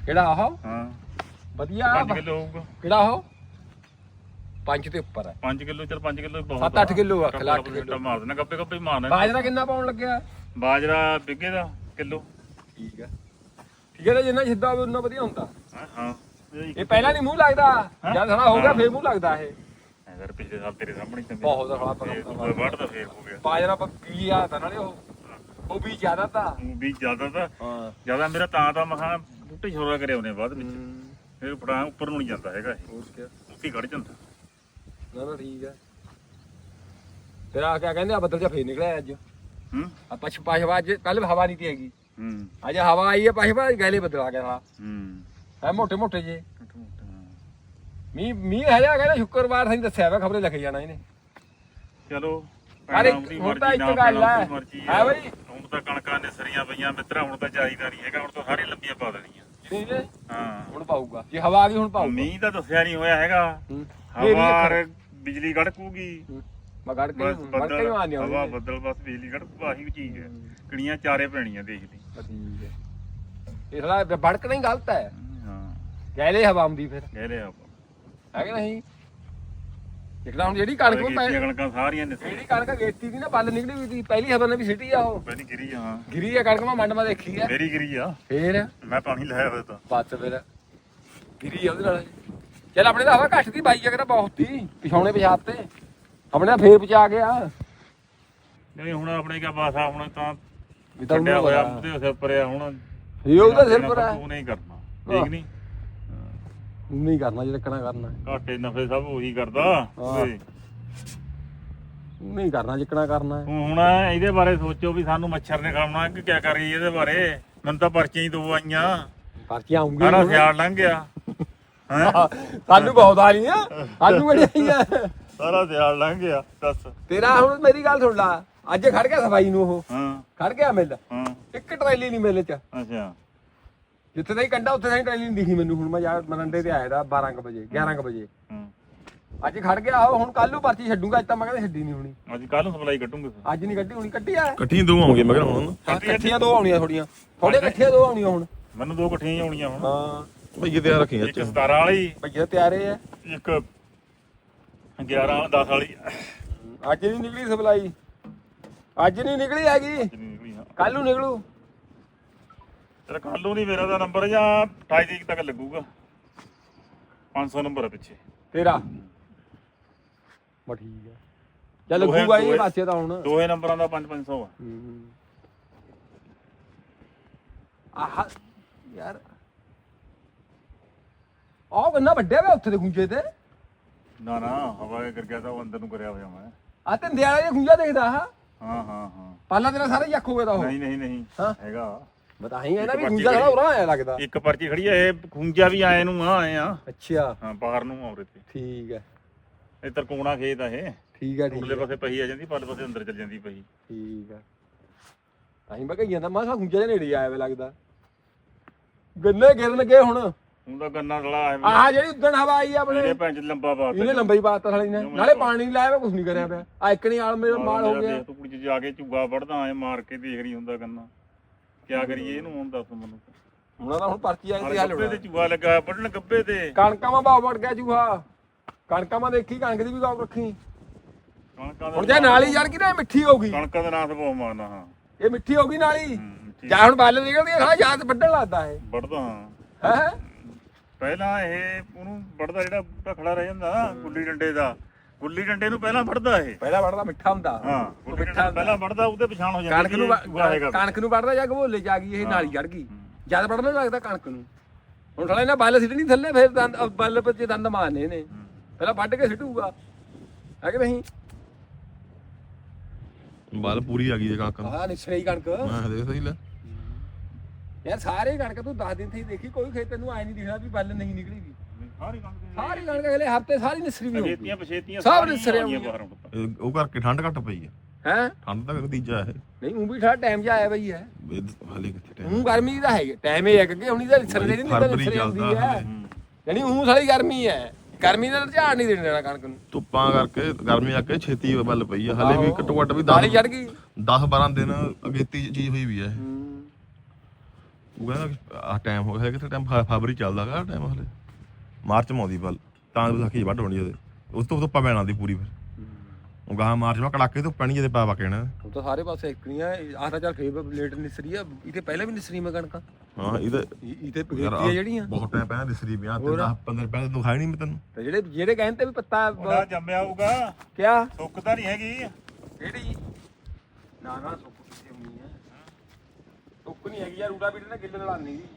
ਕਿਹੜਾ ਆਹ? ਹਾਂ। ਵਧੀਆ 5 ਕਿਲੋ ਹੋਊਗਾ। ਕਿਹੜਾ ਆਹ? ਪੰਜ ਤੇ ਉੱਪਰ ਹੈ 5 ਕਿਲੋ ਚਲ 5 ਕਿਲੋ ਬਹੁਤ ਸੱਤ ਅੱਠ ਕਿੱਲੋ ਆ, ਖਿਲਾ ਅੱਠ ਕਿਲੋ ਕਿੱਲੋ। ਮਾਰ ਦੇਣਾ ਗੱਪੇ ਗੱਪੇ ਮਾਰਨਾ ਬਾਜਰਾ ਕਿੰਨਾ ਪਾਉਣ ਲੱਗਿਆ? ਬਾਜਰਾ ਬਿੱਗੇ ਦਾ ਕਿਲੋ। ਠੀਕ ਹੈ ਠੀਕ ਹੈ ਤਾਂ ਜਿੰਨਾ ਸਿੱਧਾ ਹੋਵੇ ਉਨਾ ਵਧੀਆ ਹੁੰਦਾ। ਹਾਂ ਹਾਂ। ਇਹ ਪਹਿਲਾਂ ਨਹੀਂ ਮੂੰਹ ਲੱਗਦਾ ਜਦ ਸਾਲਾ ਹੋ। ਗਿਆ ਫੇਰ ਮੂੰਹ ਲੱਗਦਾ ਇਹ। ਐਦਰ ਪਿਛਲੇ ਸਾਲ ਤੇਰੇ ਸਾਹਮਣੇ ਤਾਂ ਬਹੁਤ ਖਰਾਬ ਫੇਰ ਪਕਾ ਦੂਜਾ ਵਾਟ ਦਾ ਫੇਰ ਹੋ ਗਿਆ। ਬਾਜਰਾ ਪੱਕੀ ਆ ਤਾਂ ਨਾਲੇ ਉਹ। ਉਹ ਵੀ ਜ਼ਿਆਦਾ ਤਾਂ। ਊਂ ਵੀ ਜ਼ਿਆਦਾ ਤਾਂ। ਹਾਂ। ਜ਼ਿਆਦਾ ਮੇਰਾ ਤਾਂ ਤਾਂ ਮਖਾ ਬੂਟੇ ਛੋਰਾ ਕਰੇ ਆਉਨੇ ਬਾਅਦ ਵਿੱਚ। ਫਿਰ ਫੜਾ ਉੱਪਰ ਨੂੰ ਨਹੀਂ ਜਾਂਦਾ ਹੈਗਾ ਇਹ। ਹੋਰ ਕੀ ਹੀ ਖੜ ਜਾਂਦਾ। ਨਾ ਨਾ ਠੀਕ ਹੈ ਤੇਰਾ ਕਿਆ ਕਹਿੰਦੇ ਆ ਬੱਦਲ ਜਿਹਾ ਫੇਰ ਨਿਕਲਿਆ ਅੱਜ। ਹੂੰ। ਆ ਪਛ ਪਛਵਾ ਅੱਜ ਕੱਲ ਹਵਾ ਨਹੀਂ ਤੀ ਹੈਗੀ। ਹੂੰ। ਅੱਜ ਹਵਾ ਆਈ ਹੈ ਪਛਵਾ ਗੈਲੇ ਬੱਦਲ ਆ ਗਿਆ ਸਾਲਾ। ਹੂੰ। ਹੈ ਮੋਟੇ ਮੋਟੇ ਜੇ। ਛੋਟਾ ਮੋਟਾ, ਹਾਂ। ਮੀਂਹ ਮੀਂਹ ਹੈ ਜਾ ਕਹਿੰਦਾ ਸ਼ੁੱਕਰਵਾਰ ਸਾਨੂੰ ਦੱਸਿਆ ਵਾ ਖਬਰੇ ਲਿਖ ਜਾਣਾ ਇਹਨੇ। ਚਲੋ ਉਹਦੀ ਹੁਣ ਤਾਂ ਇੱਕ ਗੱਲ ਭੈਣਾਂ ਹੈ। ਬਈ? ਹੁਣ ਤਾਂ ਕਣਕਾਂ ਨੇ ਸਰੀਆਂ ਪਈਆਂ ਮਿੱਤਰਾ ਹੁਣ ਤਾਂ ਚਾਹੀਦਾ ਨਹੀਂ ਹੈਗਾ ਹੁਣ ਤਾਂ ਸਾਰੀ ਲੰਬੀਆਂ ਪਾ ਦੇਣੀਆਂ। ਠੀਕ ਹੈ। ਹਾਂ। ਹੁਣ ਪਾਊਗਾ। ਜੇ ਹਵਾ ਆ ਗਈ ਹੁਣ ਪਾਊਗਾ। ਮੀਂਹ ਤਾਂ ਦੱਸਿਆ ਨਹੀਂ ਹੋਇਆ ਹੈਗਾ। ਹਵਾ ਬਿਜਲੀ ਗੜਕੂਗੀ ਮੈਂ ਗੜ ਕੇ ਬਸ ਗੜ ਕੇ ਬੱਦਲ ਮਾਰਨੀ ਹਵਾ ਬੱਦਲ ਬਸ ਬਿਜਲੀ ਗੜਕੂ ਆਹੀ ਚੀਜ਼ ਹੈ। ਕਿੜੀਆਂ ਚਾਰੇ ਪੈਣੀਆਂ ਦੇਖ ਲਈ ਠੀਕ ਹੈ। ਇਹ ਸਾਲਾ ਭੜਕਣਾ ਹੀ ਗਲਤ ਹੈ। ਹਾਂ। ਗੈਲੇ ਹਵਾ ਆਉਂਦੀ ਫਿਰ। ਕਹਿ ਰਿਹਾ ਹੈ ਕਿ ਨਹੀਂ? ਜਿਹੜਾ ਹੁਣ ਜਿਹੜੀ ਕਣਕ ਮੈਂ ਗੇਤੀਆਂ ਕਣਕਾਂ ਸਾਰੀਆਂ ਨੇ। ਜਿਹੜੀ ਕਣਕ ਗੇਤੀ ਦੀ ਨਾ ਬੱਲ ਨਿਕਲੀ ਹੋਈ ਸੀ ਪਹਿਲੀ ਹਵਾ ਨੇ ਵੀ ਸਿੱਟੀ ਆ ਉਹ। ਪਹਿਲੀ ਗਿਰੀ ਆ ਹਾਂ। ਗਿਰੀ ਆ ਕਣਕ ਮੈਂ ਮੰਡ ਮਾ ਦੇਖੀ ਆ। ਮੇਰੀ ਗਿਰੀ ਆ। ਫੇਰ? ਮੈਂ ਪਾਣੀ ਲਾਇਆ ਹੋਇਆ ਤਾਂ। ਬਸ ਫਿਰ। ਗਿਰੀ ਆ ਉਹਦੇ ਨਾਲ। ਚੱਲ ਆਪਣੇ ਦਾ ਹਵਾ ਘੱਟ ਦੀ ਬਾਈ ਜਗਰਾ ਬਹੁਤ ਸੀ ਪਿਛਾਉਣੇ ਪਿਛਾਤ। ਤੇ ਆਪਣੇ ਨਾਲ ਫੇਰ ਪਚਾ ਗਿਆ। ਨਹੀਂ ਹੁਣ ਆਪਣੇ ਕਾ ਬਾਸਾ ਹੁਣ ਤਾਂ ਇਹ ਤਾਂ ਛੱਡਿਆ ਹੋਇਆ। ਉਹਦੇ ਸਿਰ ਪਰ ਆ ਹੁਣ ਇਹ ਉਹਦਾ ਸਿਰ ਪਰ ਆ। ਤੂੰ ਨਹੀਂ ਕਰਨਾ ਠੀਕ ਨਹੀਂ? ਨਹੀਂ ਕਰਨਾ ਜਿਹੜਾ ਕਣਾ ਕਰਨਾ। ਘਾਟੇ ਨਫੇ ਸਭ ਉਹੀ ਕਰਦਾ ਨਹੀਂ ਕਰਨਾ ਜਿੱਕਣਾ ਕਰਨਾ। ਹੁਣ ਇਹਦੇ ਬਾਰੇ ਸੋਚੋ ਵੀ ਸਾਨੂੰ ਮੱਛਰ ਨੇ ਖਾਣਾ ਕਿ ਕਿਆ ਕਰੀਏ ਇਹਦੇ ਬਾਰੇ? ਮੈਨੂੰ ਤਾਂ ਪਰਚੀਆਂ ਹੀ ਦੋ ਆਈਆਂ। ਪਰਚੀਆਂ ਸਾਰਾ ਆਉਂਗੀਆਂ ਸਿਆਲ ਲੰਘ ਗਿਆ। ਹੈ? ਸਾਨੂੰ ਬਹੁਤ ਆ ਰਹੀਆਂ। ਸਾਨੂੰ ਆਈਆਂ? ਸਾਰਾ ਸਿਆਲ ਲੰਘ ਗਿਆ ਦੱਸ। ਤੇਰਾ ਹੁਣ ਮੇਰੀ ਗੱਲ ਸੁਣ ਲਾ। ਅੱਜ ਖੜ ਗਿਆ ਸਫ਼ਾਈ ਨੂੰ ਉਹ। ਹਾਂ। ਖੜ ਗਿਆ ਮਿਲ। ਹਾਂ। ਇੱਕ ਟਰੈਲੀ ਨਹੀਂ ਮਿਲ ਚ। ਅੱਛਾ। ਜਿੱਥੇ ਤਾਈ ਕੰਡਾ ਉੱਥੇ ਤਾਈ ਟਰੈਲੀ ਨਹੀਂ ਦਿਖੀ ਮੈਨੂੰ ਹੁਣ ਮੈਂ ਯਾਰ ਮਰੰਡੇ ਤੇ ਆਇਆ ਦਾ 12 ਕੁ ਵਜੇ 11 ਕੁ ਵਜੇ। ਹਾਂ। ਅੱਜ ਖੜ ਗਿਆ ਉਹ ਹੁਣ ਕੱਲ ਨੂੰ ਪਰਚੀ ਛੱਡੂਗਾ ਅੱਜ ਤਾਂ ਮੈਂ ਕਹਿੰਦਾ ਛੱਡੀ ਨਹੀਂ ਹੋਣੀ। ਅੱਜ ਕੱਲ ਨੂੰ ਸਪਲਾਈ ਕੱਟੂਗੇ ਫਿਰ। ਅੱਜ ਨਹੀਂ ਕੱਢੀ ਹੋਣੀ ਕੱਢੀ ਆ। ਇਕੱਠੀਆਂ ਦੋ ਆਉਂਗੇ ਮੈਂ ਕਹਿੰਦਾ ਹੁਣ। ਇਕੱਠੀਆਂ ਦੋ ਆਉਣੀਆਂ ਥੋੜੀਆਂ। ਥੋੜੇ ਇਕੱਠੀਆਂ ਦੋ ਆਉਣੀਆਂ ਹੁਣ। ਮੈਨੂੰ ਦੋ ਇਕੱਠੀਆਂ ਹੀ ਆਉਣੀਆਂ ਹੁਣ। ਹਾਂ। ਭਈਏ ਤਿਆਰ ਰੱਖੀਆਂ ਇੱਕ 17 ਵਾਲੀ। ਭਈਆ ਤਿਆਰੇ ਆ। ਇੱਕ 11 10 ਵਾਲੀ। ਅੱਜ ਨਹੀਂ ਨਿਕਲੀ ਸਪਲਾਈ। ਅੱਜ ਨਹੀਂ ਨਿਕਲੀ ਹੈਗੀ। ਕਿੰਨੀ ਨਿਕਲੀ ਹਾਂ। ਕੱਲ ਨੂੰ ਨਿਕਲੂ। ਤੇਰਾ ਕੱਲ ਨੂੰ ਨਹੀਂ ਮੇਰਾ ਦਾ ਨੰਬਰ ਜਾਂ 28 ਤਰੀਕ ਤੱਕ ਲੱਗੂਗਾ। 500 ਨੰਬਰ ਹੈ ਪਿੱਛੇ। ਤੇਰਾ? ਬਾ ਠੀਕ ਹੈ ਚੱਲ ਦੋਹੇ- ਲੱਗੂਗਾ ਇਹ ਦੋਹੇ- ਪਾਸੇ ਤਾਂ ਹੁਣ। ਦੋਹੇ ਨੰਬਰਾਂ ਦਾ 5 500 ਆ। ਹੂੰ। ਆਹ ਯਾਰ। ਆਹ ਬੰਨਾ ਵੱਡਿਆ ਵੇ ਉੱਥੇ ਦੇ ਖੁੰਝੇ ਤੇ। ਨਾ ਨਾ ਹਵਾ ਕਰ ਗਿਆ ਤਾਂ ਉਹ ਅੰਦਰ ਨੂੰ ਕਰਿਆ ਹੋਇਆ ਮੈਂ। ਆ ਧੰਦੇ ਵਾਲਾ ਇਹ ਖੁੰਝਾ ਦੇਖਦਾ ਹਾਂ? ਹਾਂ ਹਾਂ ਪਾਲਾ ਤੇਰਾ ਸਾਰਾ ਹੀ ਅੱਖ ਹੋ ਗਿਆ ਤਾਂ ਉਹ। ਨਹੀਂ ਨਹੀਂ ਨਹੀਂ ਹਾਂ। ਹੈਗਾ। ਬਤਾਈ ਹੈ ਨਾ ਵੀ ਖੁੰਝਾ ਸਾਰਾ ਉਰਾ ਆਇਆ ਲੱਗਦਾ। ਇੱਕ ਪਰਚੀ ਖੜੀ ਆ ਇਹ ਖੁੰਜਾ ਵੀ ਆਏ ਨੂੰ ਆ ਆਏ ਆ। ਅੱਛਾ। ਹਾਂ ਬਾਹਰ ਨੂੰ ਆਉਰੇ ਤੇ। ਠੀਕ ਹੈ। ਇਹ ਤਰਕੋਣਾ ਖੇਤ ਆ ਇਹ। ਠੀਕ ਹੈ ਠੀਕ ਉਰਲੇ ਹੈ। ਪਾਸੇ ਪਹੀ ਆ ਜਾਂਦੀ ਪਰਲੇ ਪਾਸੇ ਅੰਦਰ ਚੱਲ ਜਾਂਦੀ ਪਹੀ। ਠੀਕ ਹੈ। ਤਾਂ ਹੀ ਮੈਂ ਕਹੀਆਂ ਤਾਂ ਮਾਸਾ ਖੁੰਝੇ ਦੇ ਨੇੜੇ ਆਇਆ ਵੇ ਲੱਗਦਾ। ਗੰਨੇ ਗਿਰਨ ਗਏ ਹੁਣ। ਹੁਣ ਤਾਂ ਗੰਨਾ ਥੋੜਾ ਆਏ ਆਹ ਜਿਹੜੀ ਉਦਣ ਹਵਾ ਆਈ ਆ ਆਪਣੇ। ਇਹਨੇ ਭੈਣ ਚ ਲੰਬਾ ਬਾਤ ਇਹਨੇ ਲੰਬਾਈ ਪਾਤਾ ਸਾਲੀ ਨੇ। ਨਾਲੇ ਪਾਣੀ ਨਹੀਂ ਲਾਇਆ ਕੁਝ ਨਹੀਂ ਕਰਿਆ ਪਿਆ। ਆ ਇੱਕ ਨਹੀਂ ਆਲ ਮੇਰਾ ਮਾਲ ਹੋ ਗਿਆ। ਤੂੰ ਕੁੜੀ ਚ ਜਾ ਕੇ ਝੁੱਗਾ ਵੜਦਾ ਐ ਮਾਰ ਕੇ ਦੇਖ ਰਹੀ ਹੁੰਦਾ ਗੰਨਾ। ਕਿਆ ਕਰੀਏ ਇਹਨੂੰ ਹੁਣ ਦੱਸ ਮੈਨੂੰ। ਹੁਣ ਤਾਂ ਹੁਣ ਪਰਚੀ ਆਈ ਤੇ ਗੱਬੇ ਹੋਣਾ। ਤੇ ਝੁੱਗਾ ਲੱਗਾ ਵੱਢਣ ਗੱਬੇ ਤੇ। ਕਣਕਾਂ ਮਾ ਬਾਹ ਵੜ ਗਿਆ ਜੂਹਾ ਕਣਕਾਂ ਮਾ ਦੇਖੀ ਕਣਕ ਦੀ ਵੀ ਗਾਉ ਰੱਖੀ। ਹੁਣ ਦਾ ਜੇ ਨਾਲੀ ਗਈ ਨਾ ਇਹ ਮਿੱਠੀ ਹੋ ਗਈ। ਕਣਕਾਂ ਦਾ ਨਾਸ ਬਹੁਤ ਮਾਰਨਾ ਹਾਂ। ਇਹ ਮਿੱਠੀ ਹੋ ਗਈ ਨਾਲੀ। ਹੂੰ। ਜਾਂ ਹੁਣ ਬੱਲ ਨਿਕਲਦੀ ਹੈ ਸਾਲਾ ਯਾਦ ਵੱਢਣ ਲੱਗਦਾ ਹੈ ਵੱਢਦਾ ਹਾਂ ਹੈ? ਪਹਿਲਾਂ ਇਹ ਉਹਨੂੰ ਵੱਢਦਾ ਜਿਹੜਾ ਬੂਟਾ ਖੜਾ ਰਹਿ ਜਾਂਦਾ ਗੁੱਲੀ ਡੰਡੇ ਦਾ। ਗੁੱਲੀ ਡੰਡੇ ਨੂੰ ਪਹਿਲਾਂ ਵੱਢਦਾ ਇਹ। ਪਹਿਲਾਂ ਵੱਢਦਾ ਮਿੱਠਾ ਹੁੰਦਾ। ਹਾਂ ਉਹ ਗੁੱਲੀ ਮਿੱਠਾ ਡੰਡਾ ਪਹਿਲਾਂ ਵੱਢਦਾ ਉਹਦੇ ਪਛਾਣ ਹੋ ਜਾਂਦੀ ਕਣਕ ਨੂੰ ਵੀ ਕਣਕ ਨੂੰ ਵੱਢਦਾ ਜਾਂ ਗਭੋਲੇ ਚ ਆ ਗਈ ਇਹ ਨਾਲੀ ਜੜ ਗਈ। ਜਦ ਵੱਢਣ ਲੱਗਦਾ ਕਣਕ ਨੂੰ। ਹੁਣ ਸਾਲਾ ਇਹਨਾਂ ਬੱਲ ਸਿੱਟਣੀ ਥੱਲੇ ਫਿਰ ਦੰਦ ਅਹ ਬੱਲ ਪਰ ਦੰਦ ਮਾਰਨੇ ਨੇ ਪਹਿਲਾਂ ਵੱਢ ਕੇ ਸਿੱਟੂਗਾ। ਹੈ ਕਿ ਨਹੀਂ? ਬਾਲ ਪੂਰੀ ਆ ਗਈ ਜੇ ਕਾਕਾ ਆਹ ਨਿਸਰਈ ਕਣਕ। ਮੈਂ ਦੇਖ ਸਹੀ ਲੈ। ਯਾਰ ਸਾਰੇ ਕਣਕ ਤੂੰ 10 ਦਿਨ ਹੀ ਦੇਖੀ ਕੋਈ ਖੇਤ ਨੂੰ ਆਏ ਨਹੀਂ ਦਿਖਦਾ ਵੀ ਬੱਲ ਨਹੀਂ ਨਿਕਲੀਗੀ ਸਾਰੀ ਕਣਕ ਦੀ ਸਾਰੀ ਕਣਕ ਅਗਲੇ ਹਫ਼ਤੇ ਸਾਰੀ ਨਿਸਰੀ ਵੀ ਹੋਊਗੀ ਪਛੇਤੀਆਂ ਸਭ ਸਾਰੀਆਂ ਨਿਸਰੇ। ਬਾਹਰ। ਇਹ- ਉਹ ਕਰਕੇ ਠੰਡ ਘੱਟ ਪਈ ਆ। ਹੈ? ਠੰਡ ਤਾਂ ਨਤੀਜਾ ਹੈ ਨਹੀਂ ਉਹ ਵੀ ਥੋੜਾ ਟਾਈਮ ਜਿਹਾ ਆਇਆ ਬਈ ਹੈ। ਇਹ ਹਾਲੇ ਕਿੱਥੇ ਟਾਈਮ ਉਹ ਗਰਮੀ ਦਾ ਹੈ ਟਾਈਮ ਇਹ ਹੈ ਕਿ ਹੁਣ ਇਹਦਾ ਨਿਸਰ ਦੇ ਨਹੀਂ ਨਿਕਲ ਫਰਵਰੀ ਨਿਸਰ ਆਉਂਦੀ ਚੱਲਦਾ ਹੈ। ਹਾਲੇ। ਯਾਨੀ ਉਹ ਸਾਰੀ ਗਰਮੀ ਹੈ। ਗਰਮੀ ਦਾ ਝਾੜ ਨਹੀਂ ਦੇਣਾ ਕਣਕ ਨੂੰ। ਧੁੱਪਾਂ ਕਰਕੇ ਗਰਮੀ ਆ ਕੇ ਛੇਤੀ ਵੱਲ ਪਈ ਆ। ਹਾਲੇ ਵੀ ਆਹੋ। ਘੱਟੋ ਘੱਟ ਵੀ 10 ਚੜ ਗਈ। 10 12 ਦਿਨ ਅਗੇਤੀ ਚੀਜ਼ ਹੋਈ ਵੀ ਆ ਇਹ। ਉਹ ਕਹਿੰਦਾ ਆ ਟਾਈਮ ਹੋ ਗਿਆ ਕਿਤੇ ਟਾਈਮ ਫਰਵਰੀ ਚੱਲਦਾ ਗਾ ਟਾਈਮ ਹਲੇ। ਮਾਰਚ ਮਾ ਆਉਂਦੀ ਵੱਲ ਤਾਂ ਵਿਸਾਖੀ ਵੱਢ ਹੋਣੀ ਉਹਦੇ। ਉਸ ਤੋਂ ਧੁੱਪਾਂ ਪੈਣਾ ਦੀ ਪੂਰੀ ਫਿਰ। ਉਹ ਗਾਹ ਮਾਰਚ ਮਾ ਕੜਾਕੇ ਤੋਂ ਪੈਣੀ ਜਿਹਦੇ ਪਾ ਨਾ ਹੁਣ ਤਾਂ ਸਾਰੇ ਪਾਸੇ ਇੱਕਣੀਆਂ ਆਹ ਤਾਂ ਚੱਲ ਫੇਰ ਲੇਟ ਨਿਸਰੀ ਆ ਇਥੇ ਪਹਿਲਾਂ ਵੀ ਨਿਸਰੀ ਮੈਂ ਕਣਕਾਂ। ਹਾਂ ਇਹਦੇ ਇਥੇ ਯਾਰ ਪਗੇਤੀ ਜਿਹੜੀਆਂ। ਬਹੁਤ ਟਾਈਮ ਪਹਿਲਾਂ ਦਿਸਰੀ ਪਿਆ ਤੇ ਹੋਰ। 10 15 ਪਹਿਲਾਂ ਤੂੰ ਖਾਈ ਨਹੀਂ ਮੈਂ ਤੈਨੂੰ। ਤੇ ਜਿਹੜੇ ਜਿਹੜੇ ਕਹਿੰਦੇ ਵੀ ਪੱਤਾ ਉਹਦਾ ਜੰਮਿਆ ਹੋਊਗਾ। ਕਿਆ? ਸੁੱਕਦਾ ਨਹੀਂ ਹੈਗੀ। ਕਿਹੜੀ? ਨਾ ਨਾ ਸੁੱਕ ਸੁੱਕ ਨਹੀਂ ਹੈਗੀ ਯਾਰ ਰੂਟਾ ਬੀਟ ਨੇ ਗਿੱਲ ਲੜਾਨੀ ਦੀ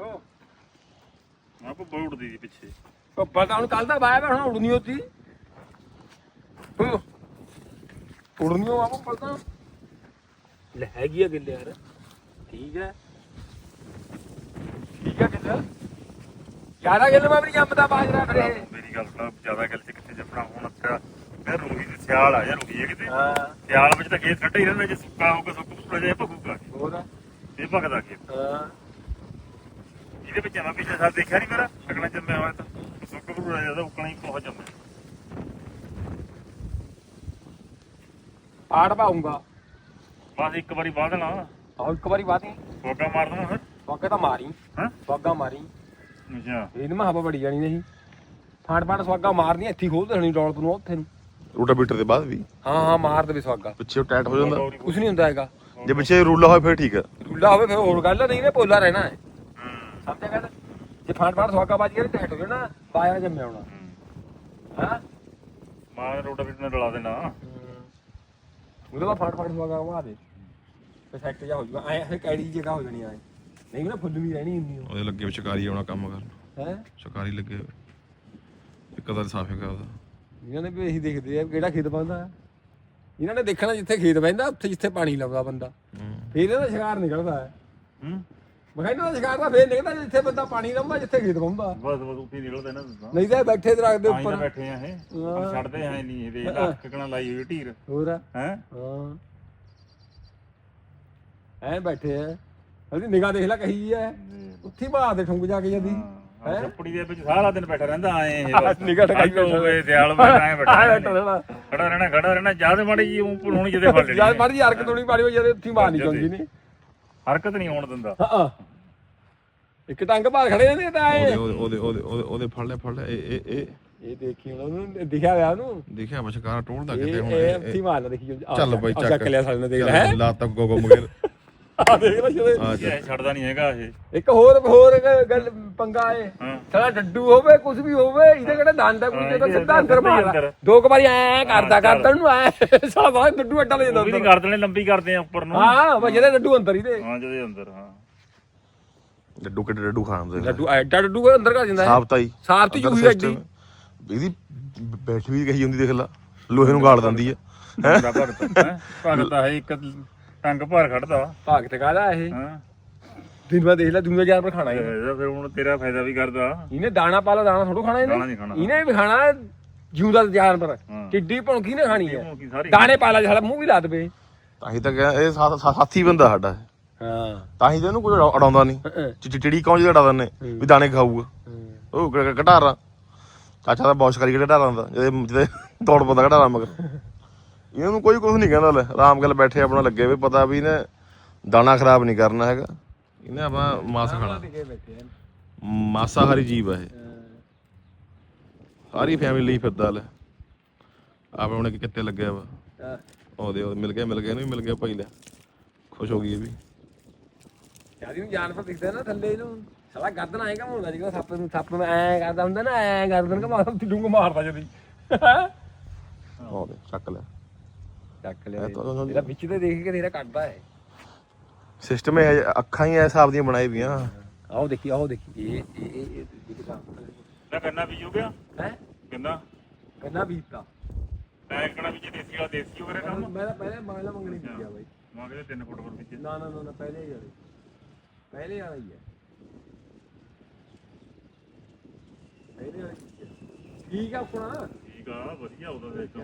ਹੋ। ਆਪੋ ਉੱਡਦੀ ਸੀ ਪਿੱਛੇ। ਪੱਪਾ ਤਾਂ ਹੁਣ ਕੱਲ ਦਾ ਬਾਇਆ ਹੁਣ ਉੜਨੀ ਹੁੰਦੀ ਹੋ। ਉੜਨੀ ਹੋ ਆਪੋ ਪਤਾ ਲੈ ਹੈਗੀ ਆ ਗਿੱਲ ਯਾਰ। ਠੀਕ ਹੈ ਠੀਕ ਹੈ ਗਿੱਲ। ਯਾਰਾ ਗਿੱਲ ਮੈਂ ਵੀ ਜੰਮਦਾ ਬਾਜਰਾ ਫਿਰ ਇਹ ਮੇਰੀ ਗੱਲ ਸੁਣਾ ਜ਼ਿਆਦਾ ਗੱਲ ਚ ਕਿੱਥੇ ਜੰਮਣਾ? ਹੁਣ ਅੱਛਾ ਮੈਂ ਰੂਹੀ ਦੀ ਸਿਆਲ ਆ ਜਾਂ ਰੂਹੀ ਹੈ ਕਿਤੇ। ਹਾਂ। ਸਿਆਲ ਵਿੱਚ ਤਾਂ ਖੇਤ ਕੱਟੇ ਹੀ ਰਹਿੰਦਾ ਜੇ ਸੁੱਕਾ ਹੋਊਗਾ ਸੁੱਕ ਭੁੱਲਾ ਜਾਏ ਭਗੂਗਾ ਹੋਰ ਇਹ ਭਗਦਾ ਖੇਤ ਹਾਂ। ਇਹਦੇ ਵਿੱਚ ਮੈਂ ਪਿਛਲੇ ਸਾਲ ਦੇਖਿਆ ਨਹੀਂ ਮੇਰਾ? ਅਗਲਾ ਜੰਮਿਆ ਹੋਇਆ ਤਾਂ ਸੁੱਕ ਭੁੱਲਾ ਜਾਂਦਾ ਉੱਕਣਾ ਹੀ ਬਹੁਤ ਜੰਮਿਆ। ਪਾੜ ਪਾਉਂਗਾ ਬਸ ਇੱਕ ਵਾਰੀ ਵਾਹ ਦੇਣਾ। ਆਹ ਇੱਕ ਵਾਰੀ ਬਾਤੀ ਫੋਗਾ ਮਾਰ ਦੇਣਾ ਫਿਰ। ਵਾਗਾ ਤਾਂ ਮਾਰੀ। ਹਾਂ। ਵਾਗਾ ਮਾਰੀ। ਅੱਛਾ। ਇਹਨੂੰ ਮੈਂ ਹਵਾ ਬੜੀ ਜਾਣੀ ਨਹੀਂ। ਫਾਂਟ ਫਾਂਟ ਸਵਾਗਾ ਮਾਰਨੀ ਇੱਥੇ ਖੋਲ ਦੇਣੀ ਡੋਲਪ ਨੂੰ ਉੱਥੇ ਨੂੰ। ਰੂਟਾ ਬੀਟਰ ਦੇ ਬਾਅਦ ਵੀ। ਹਾਂ ਹਾਂ ਮਾਰ ਦੇਵੇ ਸਵਾਗਾ। ਪਿੱਛੇ ਟਾਈਟ ਹੋ ਜਾਂਦਾ। ਕੁਝ ਨਹੀਂ ਹੁੰਦਾ ਹੈਗਾ। ਜੇ ਪਿੱਛੇ ਰੂਲਾ ਹੋਵੇ ਫਿਰ ਠੀਕ ਹੈ ਰੁੱਲਾ ਹੋਵੇ ਫਿਰ ਹੋਰ ਗੱਲ ਆ, ਨਹੀਂ ਨੇ ਪੋਲਾ ਰਹਿਣਾ ਹੈ। ਸਮਝਿਆ ਗੱਲ? ਜੇ ਫਾਂਟ ਫਾਂਟ ਸਵਾਗਾ ਵੱਜ ਗਿਆ ਟੈਟ ਹੋ ਜਾਣਾ ਬਾਇਆ ਜੰਮਿਆ ਹੋਣਾ। ਹਾਂ। ਮਾਂ ਰੋਟਾ ਵੀ ਨੇ ਰਲਾ ਦੇਣਾ। ਉਹਦਾ ਤਾਂ ਫਾਂਟ ਫਾਂਟ ਸਵਾਗਾ ਮਾਰ ਦੇ। ਤੇ ਸੈੱਟ ਜਾ ਹੋ ਜਾਊਗਾ ਐ ਫਿਰ ਕੈੜੀ ਜਗ੍ਹਾ ਹੋ ਜਾਣੀ ਐ। ਨਹੀਂ ਨਾ ਫੁੱਲ ਵੀ ਰਹਿਣੀ ਹੁੰਦੀ ਉਹਦੇ ਲੱਗੇ ਵੀ ਸ਼ਿਕਾਰੀ ਆਉਣਾ ਕੰਮ ਕਰਨ। ਹੈ? ਸ਼ਿਕਾਰੀ ਲੱਗੇ ਹੋਏ। ਇੱਕ ਅਦਰ ਸਾਫੇ ਕਰਦਾ ਇਹਨਾਂ ਨੇ ਵੀ ਇਹੀ ਦੇਖਦੇ ਆ ਕਿਹੜਾ ਖੇਤ ਬੰਦਾ ਇਹਨਾਂ ਨੇ ਦੇਖਣਾ ਜਿੱਥੇ ਖੇਤ ਬਹਿੰਦਾ ਉੱਥੇ ਜਿੱਥੇ ਪਾਣੀ ਲਾਉਂਦਾ ਬੰਦਾ। ਫਿਰ ਇਹਦਾ ਸ਼ਿਕਾਰ ਨਿਕਲਦਾ ਹੈ। ਹੂੰ। ਮੈਂ ਕਹਿੰਦਾ ਇਹਦਾ ਸ਼ਿਕਾਰ ਤਾਂ ਫੇਰ ਨਿਕਲਦਾ ਜਿੱਥੇ ਬੰਦਾ ਪਾਣੀ ਲਾਉਂਦਾ ਜਿੱਥੇ ਖੇਤ ਪਾਉਂਦਾ ਬਸ ਬਸ ਉੱਥੇ ਹੀ ਨਿਕਲਦਾ ਨਾ ਦੱਸਾਂ ਨਹੀਂ ਤਾਂ ਇਹ ਬੈਠੇ ਦਰਖਤ ਦੇ ਤਾਂ ਉੱਪਰ। ਬੈਠੇ ਆ ਇਹ। ਛੱਡਦੇ ਹੈ ਨਹੀਂ ਇਹ ਦੇ ਲੱਖ ਕਣਾ ਲਾਈ ਹੋਈ ਢੀਰ। ਹੋਰ ਆ। ਹੈ? ਹਾਂ। ਐ ਬੈਠੇ ਆ। ਉਹਦੀ ਨਿਗਾਹ ਦੇਖ ਲੈ ਕਹੀ ਐ ਉੱਥੇ ਬਾਹਰ ਦੇ ਠੁੰਗ ਜਾ ਕੇ ਜਦੀ। ਹਾਂ। ਛੱਪੜੀ ਦੇ ਵਿੱਚ ਸਾਰਾ ਦਿਨ ਬੈਠਾ ਰਹਿੰਦਾ ਆਏ ਇਹ ਬਸ ਨਿਗਾਹ ਟਕਾਈ ਅੱਜ ਹੋ ਗਏ ਦਿਆਲ ਬੈਠਾ ਐ ਬੈਠਾ ਆ ਰਹਿੰਦਾ। ਖੜਾ ਰਹਿਣਾ ਖੜਾ ਰਹਿਣਾ ਜਦ ਮਾੜੀ ਜੀ ਉੱਪਰ ਹੁਣ ਜਿਹਦੇ ਫੜ ਲੈਣੀ ਯਾਰ ਮਾੜੀ ਯਾਰ ਕਤੋਣੀ ਪਾੜੀ ਹੋ ਜਦੇ ਉੱਥੇ ਮਾਰਨੀ ਚਾਹੁੰਦੀ ਨੇ। ਹਰਕਤ ਨਹੀਂ ਹੋਣ ਦਿੰਦਾ। ਹਾਂ ਇੱਕ ਟੰਗ ਬਾਹਰ ਖੜੇ ਨੇ ਤਾਂ ਐ ਉਹਦੇ ਉਹਦੇ ਉਹਦੇ ਉਹਦੇ ਉਹਦੇ ਫੜ ਲੈ ਫੜ ਲੈ ਇਹ ਇਹ ਇਹ। ਇਹ ਦੇਖੀ ਹੁਣ ਉਹਨੂੰ ਦਿਖਿਆ ਹੋਇਆ ਉਹਨੂੰ? ਦੇਖਿਆ ਵਾ ਸ਼ਿਕਾਰ ਟੋਲਦਾ ਇਹ ਕਿਤੇ ਹੁਣ ਇਹ ਇਹ- ਉੱਥੇ ਮਾਰਨਾ ਦੇਖੀ ਇਹ- ਚੱਲ ਬਈ ਚੱਕ ਲਿਆ ਸਾਡੇ ਨੇ ਦੇਖ ਲੈ? ਲਾ ਤੱਕ ਗੋਗੋ ਮਗਰ ਆ ਦੇਖ ਲੈ ਜਦੋਂ ਆ ਇਹ ਛੱਡਦਾ ਨਹੀਂ ਹੈਗਾ ਇਹ। ਇੱਕ ਹੋਰ ਹੋਰ ਗ- ਗੱਲ ਪੰਗਾ ਏ ਹਾਂ। ਸਾਲਾ ਡੱਡੂ ਹੋਵੇ ਕੁਝ ਵੀ ਹੋਵੇ ਇਹਦੇ ਕਿਹੜਾ ਦੰਦ ਆ ਕੋਈ ਹਾਂ, ਜਦੋਂ ਇਹਦੇ ਸਿੱਧਾ ਅੰਦਰ ਅੰਦਰ ਹੀ ਮਾਰਦਾ ਅੰਦਰ। ਦੋ ਕੁ ਵਾਰੀ ਐ ਕਰਦਾ ਕਰਦਾ ਨੂੰ ਐ ਸਾਲਾ ਬਾਹਰ ਡੱਡੂ ਅੱਡਾ ਲੈ ਜਾਂਦਾ ਉਹ ਵੀ ਨਹੀਂ ਅੰਦਰ। ਕਰ ਦੇਣੇ ਲੰਬੀ ਕਰਦੇ ਆ ਉੱਪਰ ਨੂੰ। ਹਾਂ ਬਸ ਜਿਹਦੇ ਡੱਡੂ ਅੰਦਰ ਹੀ ਦੇ। ਹਾਂ ਜਿਹਦੇ ਅੰਦਰ ਹਾਂ। ਡੱਡੂ ਕਿਤੇ ਡੱਡੂ ਖਾਂਦੇ ਡੱਡੂ ਐਡਾ ਡੱਡੂ ਕੋਈ ਅੰਦਰ ਕਰ ਜਾਂਦਾ ਸਾਫ਼ ਤਾਈ ਸਾਫ਼ ਤੀ ਅੰਦਰ ਜੂਹੀ ਐਡੀ। system। ਇਹਦੀ ਬੈਠੀ ਵੀ ਕਹੀ ਹੁੰਦੀ ਦੇਖ ਲਾ। ਲੋਹੇ ਨੂੰ ਗਾਲ ਦਿੰਦੀ ਹੈ? ਹੁੰਦਾ ਭਗਤ ਹੈ ਭਗਤ ਹੈ ਇੱਕ ਟੰਗ ਭਰ ਖੜਦਾ ਭਾਗ ਤੇ ਕਾਹਦਾ ਇਹ? ਹਾਂ। ਦਿਨ ਬਾਅਦ ਦੇਖ ਲੈ ਦੁਨੀਆ ਜਾਨਵਰ ਖਾਣਾ ਤੇ ਇਹਨੇ ਇਹਦਾ ਫਿਰ ਹੁਣ ਤੇਰਾ ਫਾਇਦਾ ਵੀ ਕਰਦਾ। ਇਹਨੇ ਦਾਣਾ ਪਾਲਾ ਦਾਣਾ ਥੋੜੋ ਖਾਣਾ ਦਾਣਾ ਇਹਨੇ ਨਹੀਂ ਖਾਣਾ। ਇਹਨੇ ਵੀ ਖਾਣਾ ਜਿਉਂਦਾ ਜਾਨਵਰ ਹਾਂ। ਟਿੱਡੀ ਭੌਂਕੀ ਨੇ ਖਾਣੀ ਹੈ ਉਹ ਕੀ ਸਾਰੀ। ਦਾਣੇ ਪਾਲਾ ਸਾਲਾ ਮੂੰਹ ਵੀ ਲਾ ਦਵੇ। ਤਾਂ ਹੀ ਤਾਂ ਕਿਹਾ ਇਹ ਸਾ- ਸਾ- ਸਾਥੀ ਬੰਦਾ ਸਾਡਾ। ਇਹ। ਹਾਂ। ਤਾਂ ਹੀ ਤਾਂ ਇਹਨੂੰ ਕੋਈ ਅੜਾ- ਅੜਾਉਂਦਾ ਨਹੀਂ। ਚਿੜੀ ਕੌਣ ਜਿਹੜਾ ਅੜਾ ਦਿੰਨੇ ਵੀ ਦਾਣੇ ਖਾਊਗਾ। ਉਹ ਘਟਾਰਾ। ਚਾਚਾ ਦਾ ਬੌਸ ਕਰੀ ਕੇ ਘਟਾਰਾ ਹੁੰਦਾ ਜਿਹਦੇ ਜਿਹਦੇ ਤੋੜ ਪਉਂਦਾ ਘਟਾਰਾ ਮਗਰ। ਇਹਨੂੰ ਕੋਈ ਕੁਝ ਨਹੀਂ ਕਹਿੰਦਾ ਲੈ ਆਰਾਮ ਗੱਲ ਬੈਠੇ ਆਪਣਾ ਲੱਗੇ ਵੀ ਪਤਾ ਵੀ ਇਹਨੇ ਦਾਣਾ ਖਰਾਬ ਨਹੀਂ ਕਰਨਾ ਹੈਗਾ। ਇਹਨੇ ਆਪਣਾ ਮਾਸ ਖਾਣਾ। ਮਾਸਾਹਾਰੀ ਜੀਵ ਹੈ ਇਹ। ਸਾਰੀ ਫੈਮਿਲੀ ਲਈ ਫਿਰਦਾ ਲੈ। ਆਪ ਹੁਣ ਕਿੱਤੇ ਲੱਗਿਆ ਵਾ। ਹਾਂ। ਉਹਦੇ ਉਹ ਮਿਲ ਗਿਆ ਮਿਲ ਗਿਆ ਇਹਨੂੰ ਵੀ ਮਿਲ ਗਿਆ ਭਾਈ ਲੈ। ਖੁਸ਼ ਹੋ ਗਈ ਇਹ ਵੀ। ਯਾਰ ਇਹਨੂੰ ਜਾਨਵਰ ਦਿਖਦਾ ਨਾ ਥੱਲੇ ਇਹਨੂੰ। ਸਾਲਾ ਗਰਦਨ ਆਏ ਕਾ ਹੁੰਦਾ ਜਿਹੜਾ ਸੱਪ ਨੂੰ ਸੱਪ ਨੂੰ ਐ ਕਰਦਾ ਹੁੰਦਾ ਨਾ ਐ ਗਰਦਨ ਕਾ ਮਾਰਦਾ ਉੱਥੇ ਡੂੰਗ ਮਾਰਦਾ ਜਦੀ। ਉਹਦੇ ਚੱਕ ਲੈ। ਚੱਕ ਲਿਆ ਇਹ ਤਾਂ- ਇਹਦਾ ਵਿੱਚ ਤੇ ਦੇਖ ਕੇ ਤੇਰਾ ਕੱਢਦਾ ਹੈ ਸਿਸਟਮ ਇਹ ਹੈ, ਅੱਖਾਂ ਹੀ ਐ ਹਿਸਾਬ ਦੀਆਂ ਬਣਾਈ ਵੀਆਂ ਆਓ ਦੇਖੀ ਆਓ ਦੇਖੀ। ਇਹ ਇਹ ਇਹ ਇਹ ਦਿਖਦਾ ਨਾ ਕੰਨਾ ਬੀਜੂ ਗਿਆ? ਹੈ? ਕਿੰਨਾ? ਕੰਨਾ ਬੀਤਾ ਮੈਂ ਕਹਣਾ ਵੀ ਜੇ ਦੇਸੀ ਵਾਲਾ ਦੇਸੀ ਹੋ ਰਿਹਾ ਕੰਮ? ਮੈਂ ਤਾਂ ਪਹਿਲੇ ਮਾਇਲਾ ਮੰਗਣੀ ਕੀਤੀ ਆ ਬਾਈ। ਮੈਂ ਕਹਿੰਦੇ 3 ਫੁੱਟ ਪਰ ਵਿੱਚ। ਨਾ ਨਾ ਨਾ ਨਾ ਪਹਿਲੇ ਹੀ ਵਾਲੀ। ਪਹਿਲੇ ਵਾਲਾ ਹੀ ਹੈ। ਪਹਿਲੇ ਵਾਲੀ। ਠੀਕ ਆ ਆਪਣਾ। ਠੀਕ ਆ ਵਧੀਆ ਉਹਦਾ ਦੇਖੋ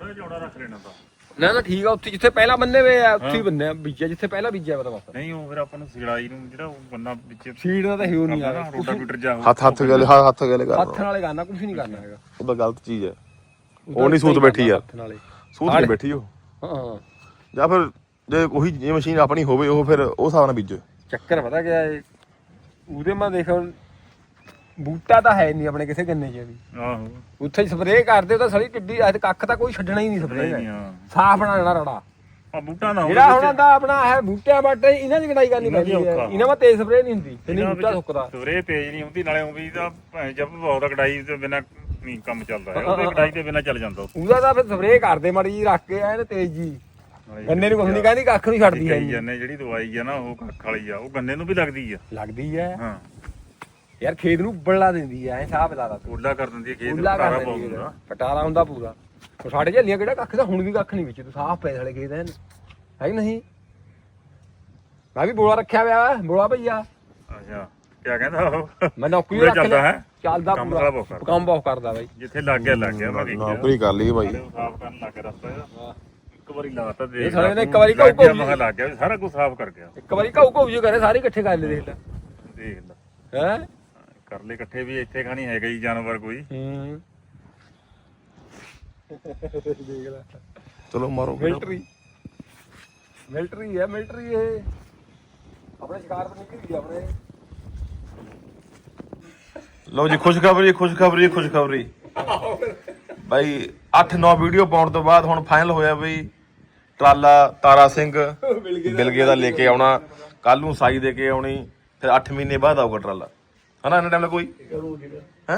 ਥੋੜਾ ਚੌੜਾ ਰੱਖ ਲੈਣਾ ਤਾਂ। ਨਾ ਨਾ ਠੀਕ ਆ ਉੱਥੇ ਜਿੱਥੇ ਪਹਿਲਾਂ ਬੰਨੇ ਵੇ ਆ ਉੱਥੇ ਹੀ ਬੰਨਿਆ ਬੀਜਿਆ ਜਿੱਥੇ ਪਹਿਲਾਂ ਬੀਜਿਆ ਪਤਾ ਬਸ। ਨਹੀਂ ਉਹ ਫਿਰ ਆਪਾਂ ਨੂੰ ਸਿਗੜਾਈ ਨੂੰ ਜਿਹੜਾ ਉਹ ਬੰਦਾ ਵਿੱਚ ਸੀਡ ਦਾ ਤਾਂ ਹਿਓ ਨਹੀਂ ਆ ਰੋਟਾ ਬੀਟਰ ਜਾ ਹੱਥ ਹੱਥ ਗਲੇ ਹੱਥ ਹੱਥ ਗਲੇ ਹੱਥ ਕਰਨਾ ਨਾਲੇ ਕਰਨਾ ਕੁਝ ਨਹੀਂ ਕਰਨਾ ਹੈਗਾ। ਉਹ ਤਾਂ ਗਲਤ ਚੀਜ਼ ਹੈ। ਉਹ ਨਹੀਂ ਸੂਤ ਬੈਠੀ ਆ ਹੱਥ ਨਾਲੇ ਸੂਤ ਨਹੀਂ ਬੈਠੀ ਉਹ। ਹਾਂ ਜਾਂ ਫਿਰ ਜੇ ਉਹੀ ਜੇ ਮਸ਼ੀਨ ਆਪਣੀ ਹੋਵੇ ਉਹ ਫਿਰ ਉਹ ਹਿਸਾਬ ਨਾਲ ਬੀਜੋ। ਚੱਕਰ ਪਤਾ ਕਿਆ ਹੈ ਉਹਦੇ ਮੈਂ ਦੇਖ ਬੂਟਾ ਤਾਂ ਹੈ ਨਹੀਂ ਆਪਣੇ ਕਿਸੇ ਗੰਨੇ 'ਚ ਵੀ। ਆਹੋ। ਉੱਥੇ ਸਪਰੇਅ ਕਰਦੇ ਉਹ ਤਾਂ ਸੜੀ ਟਿੱਡੀ ਤੇ ਕੱਖ ਤਾਂ ਕੋਈ ਛੱਡਣਾ ਹੀ ਨਹੀਂ ਨਹੀਂ ਸਪਰੇਅ ਹਾਂ। ਸਾਫ਼ ਬਣਾ ਲੈਣਾ ਰੜਾ। ਆ ਬੂਟਾ ਨਾ ਹੋਵੇ ਜਿਹੜਾ ਹੁਣ। ਦਾ ਆਪਣਾ ਹੈ ਬੂਟਿਆਂ ਬਾਟੇ ਇਹਨਾਂ ਦੀ ਕਟਾਈ ਕਰਨੀ ਇਹਨਾਂ ਦੀ ਪੈਂਦੀ ਹੈ। ਔਖਾ। ਇਹਨਾਂ ਮਾ ਤੇਜ਼ ਸਪਰੇਅ ਨਹੀਂ ਹੁੰਦੀ ਤੇ ਨਹੀਂ ਬੂਟਾ ਸੁੱਕਦਾ। ਸਵੇਰੇ ਤੇਜ਼ ਨਹੀਂ ਹੁੰਦੀ ਨਾਲੇ ਉਹ ਵੀ ਤਾਂ ਜਬ ਬਹੁਤ ਕਢਾਈ ਤੇ ਬਿਨਾ ਨਹੀਂ ਕੰਮ ਚੱਲਦਾ ਹੈ। ਉਹਦੇ ਕਢਾਈ ਤੇ ਬਿਨਾ ਚੱਲ ਜਾਂਦਾ ਉਹ। ਉਹਦਾ ਤਾਂ ਫਿਰ ਸਪਰੇਅ ਕਰਦੇ ਮਾੜੀ ਜੀ ਰੱਖ ਕੇ ਐਨ ਤੇਜ਼ ਜੀ। ਨਾਲੇ ਗੰਨੇ ਨੂੰ ਕੁਛ ਨਹੀਂ ਕਹਿੰਦੀ ਕੱਖ ਨਹੀਂ ਛੱਡਦੀ ਕਹੀ ਹੈ ਜਾਂਦੇ ਜਿਹੜੀ ਦਵਾਈ ਆ ਨਾ ਉਹ ਕੱਖ ਵਾਲੀ ਆ। ਉਹ ਗੰਨੇ ਨੂੰ ਵੀ ਲੱਗਦੀ ਆ। ਲੱਗਦੀ ਹੈ। ਹਾਂ। ਯਾਰ ਖੇਤ ਨੂੰ ਉੱਬਲਣਾ ਦਿੰਦੀ ਐ ਹਿਸਾਬ ਲਾ ਲਾ ਤੂੰ। ਓਲਾ ਕਰ ਦਿੰਦੀ ਹੈ ਖੇਤ ਨੂੰ ਉੱਲਾ ਕਰ ਸਾਰਾ ਦਿੰਦੀ ਪਾਉਂਦਾ। ਹੈ ਪਟਾਰਾ ਹੁੰਦਾ ਪੂਰਾ। ਉਹ ਸਾਡੇ ਝੱਲੀਆਂ ਕਿਹੜਾ ਕੱਖ ਦਾ ਹੁਣ ਵੀ ਕੱਖ ਨਹੀਂ ਵਿੱਚ ਤੂੰ ਸਾਫ਼ ਪੈ ਸਾਲੇ ਖੇਤ ਐਨ। ਹੈ ਕਿ ਨਹੀਂ? ਮੈਂ ਵੀ ਬੋਲਾ ਰੱਖਿਆ ਹੋਇਆ ਬੋਲਾ ਭਈਆ। ਅੱਛਾ ਕੀ ਕਹਿੰਦਾ ਉਹ? ਮੈਂ ਨੌਕਰੀ ਪੂਰਾ ਰੱਖ ਚੱਲਦਾ ਲਿਆ? ਚੱਲਦਾ ਕੰਮ ਪੂਰਾ। ਕਰਦਾ। ਕੰਮ ਬਹੁਤ ਕਰਦਾ ਬਾਈ। ਜਿੱਥੇ ਲੱਗ ਗਿਆ ਲੱਗ ਗਿਆ ਮੈਂ ਦੇਖਿਆ ਨੌਕਰੀ ਕਰ ਲਈ ਭਾਈ ਸਾਫ਼ ਕਰਨ ਲੱਗ ਗਿਆ ਰਸਤਾ ਇਹਦਾ। ਇੱਕ ਵਾਰੀ ਲਾਤਾ ਦੇ ਇਹ ਸਾਲੇ ਨੇ ਇੱਕ ਵਾਰੀ ਲੱਗ ਗਿਆ ਘਾਉ ਮੈਂ ਕਿਹਾ ਲੱਗ ਗਿਆ ਸਾਰਾ ਕੁਝ ਸਾਫ਼ ਕਰ ਗਿਆ। ਇੱਕ ਵਾਰੀ ਘਾਉ ਘਾਉ ਜੇ ਕਰੇ ਸਾਰੇ ਇਕੱਠੇ ਕਰ ਲੈ ਦੇਖ ਲੈ। ਦੇਖ ਲੈ। ਹੈ? ਕਰ ਲੈ ਇਕੱਠੇ ਵੀ ਇੱਥੇ ਖਾਣੀ ਹੈਗਾ ਹੀ ਜਾਨਵਰ ਕੋਈ। ਹੂੰ ਦੇਖ ਲੈ ਚਲੋ ਮਾਰੋ। ਮਿਲਟਰੀ ਮਿਲਟਰੀ ਹੈ ਮਿਲਟਰੀ ਇਹ। ਆਪਣੇ ਸ਼ਿਕਾਰ ਪਰ ਨਿਕਲ ਗਈ ਆਪਣੇ। ਲਓ ਜੀ ਖੁਸ਼ਖਬਰੀ ਖੁਸ਼ਖਬਰੀ ਖੁਸ਼ਖਬਰੀ। ਬਾਈ 8-9 ਵੀਡੀਓ ਪਾਉਣ ਤੋਂ ਬਾਅਦ ਹੁਣ ਫਾਈਨਲ ਹੋਇਆ ਬਈ ਟਰਾਲਾ ਤਾਰਾ ਸਿੰਘ। ਬਿਲਗੇ ਦਾ ਲੈ ਕੇ ਆਉਣਾ। ਕੱਲ ਨੂੰ ਸਾਈ ਦੇ ਕੇ ਆਉਣੀ ਫਿਰ 8 ਮਹੀਨੇ ਬਾਅਦ ਆਊਗਾ ਟਰਾਲਾ। ਹਨਾ ਇਹਨਾਂ ਟਾਈਮ ਕੋਈ